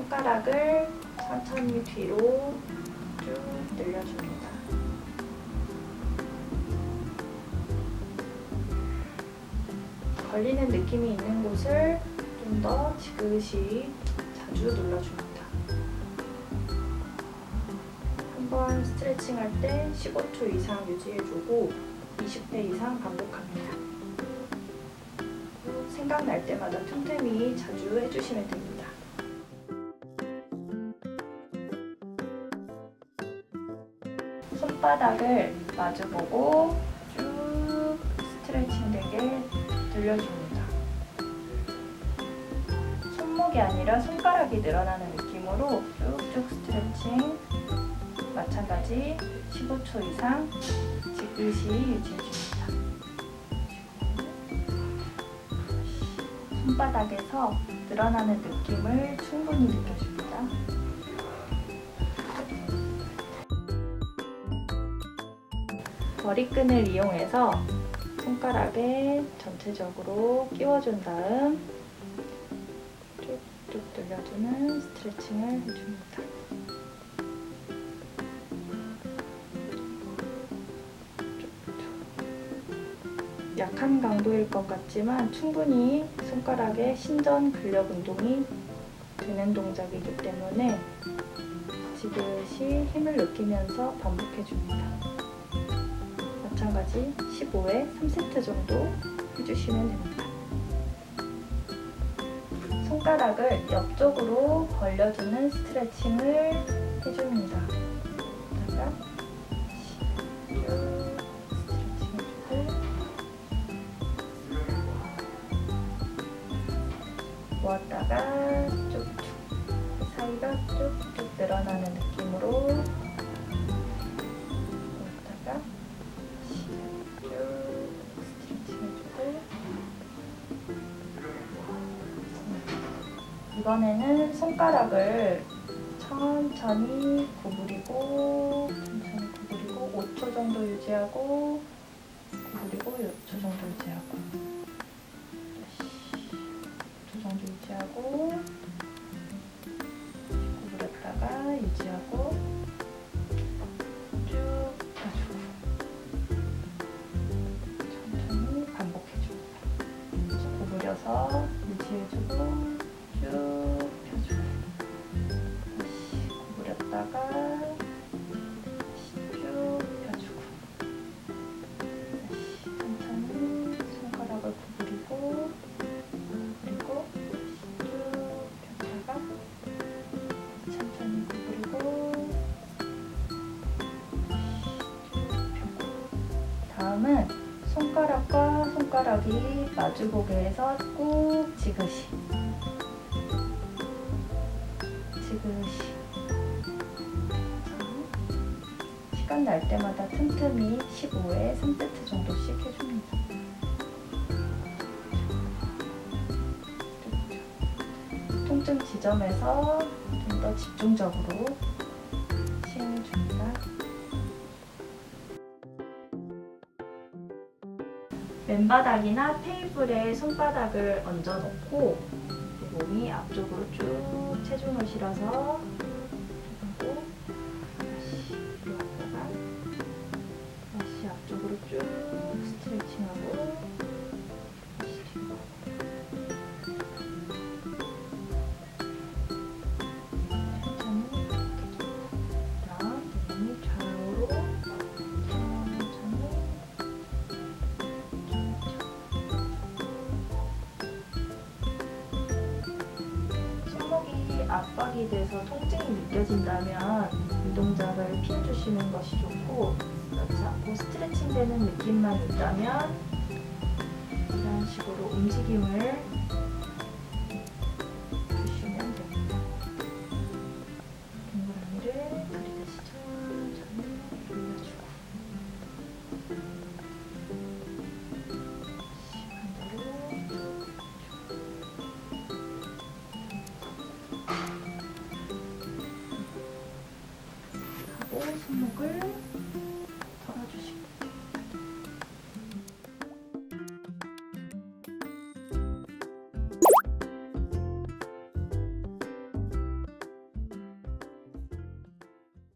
손가락을 천천히 뒤로 쭉 늘려줍니다. 걸리는 느낌이 있는 곳을 좀 더 지그시 자주 눌러줍니다. 한번 스트레칭 할 때 15초 이상 유지해주고 20회 이상 반복합니다. 생각날 때마다 틈틈이 자주 해주시면 됩니다. 손바닥을 마주보고 쭉 스트레칭 되게 늘려줍니다. 손목이 아니라 손가락이 늘어나는 느낌으로 쭉쭉 스트레칭 마찬가지 15초 이상 지그시 유지해줍니다. 손바닥에서 늘어나는 느낌을 충분히 느껴줍니다. 머리끈을 이용해서 손가락에 전체적으로 끼워준 다음 쭉쭉 늘려주는 스트레칭을 해줍니다. 약한 강도일 것 같지만 충분히 손가락에 신전 근력 운동이 되는 동작이기 때문에 지그시 힘을 느끼면서 반복해 줍니다. 마찬가지 15회 3세트 정도 해주시면 됩니다. 손가락을 옆쪽으로 벌려주는 스트레칭을 해줍니다. 그다가 쭉 스트레칭 해주고 모았다가 쭉쭉 사이가 쭉쭉 늘어나는 느낌으로 이번에는 손가락을 천천히 구부리고 천천히 구부리고 5초 정도 유지하고 구부리고 6초 정도 유지하고. 다시 5초 정도 유지하고 손가락과 손가락이 마주보게 해서 꾹 지그시 지그시 시간 날 때마다 틈틈이 15회 3세트 정도씩 해줍니다. 통증 지점에서 좀 더 집중적으로 시행해줍니다. 맨바닥이나 테이블에 손바닥을 얹어 놓고 몸이 앞쪽으로 쭉 체중을 실어서 압박이 돼서 통증이 느껴진다면 이 동작을 피해주시는 것이 좋고 그렇지 않고 스트레칭 되는 느낌만 있다면 이런 식으로 움직임을 손목을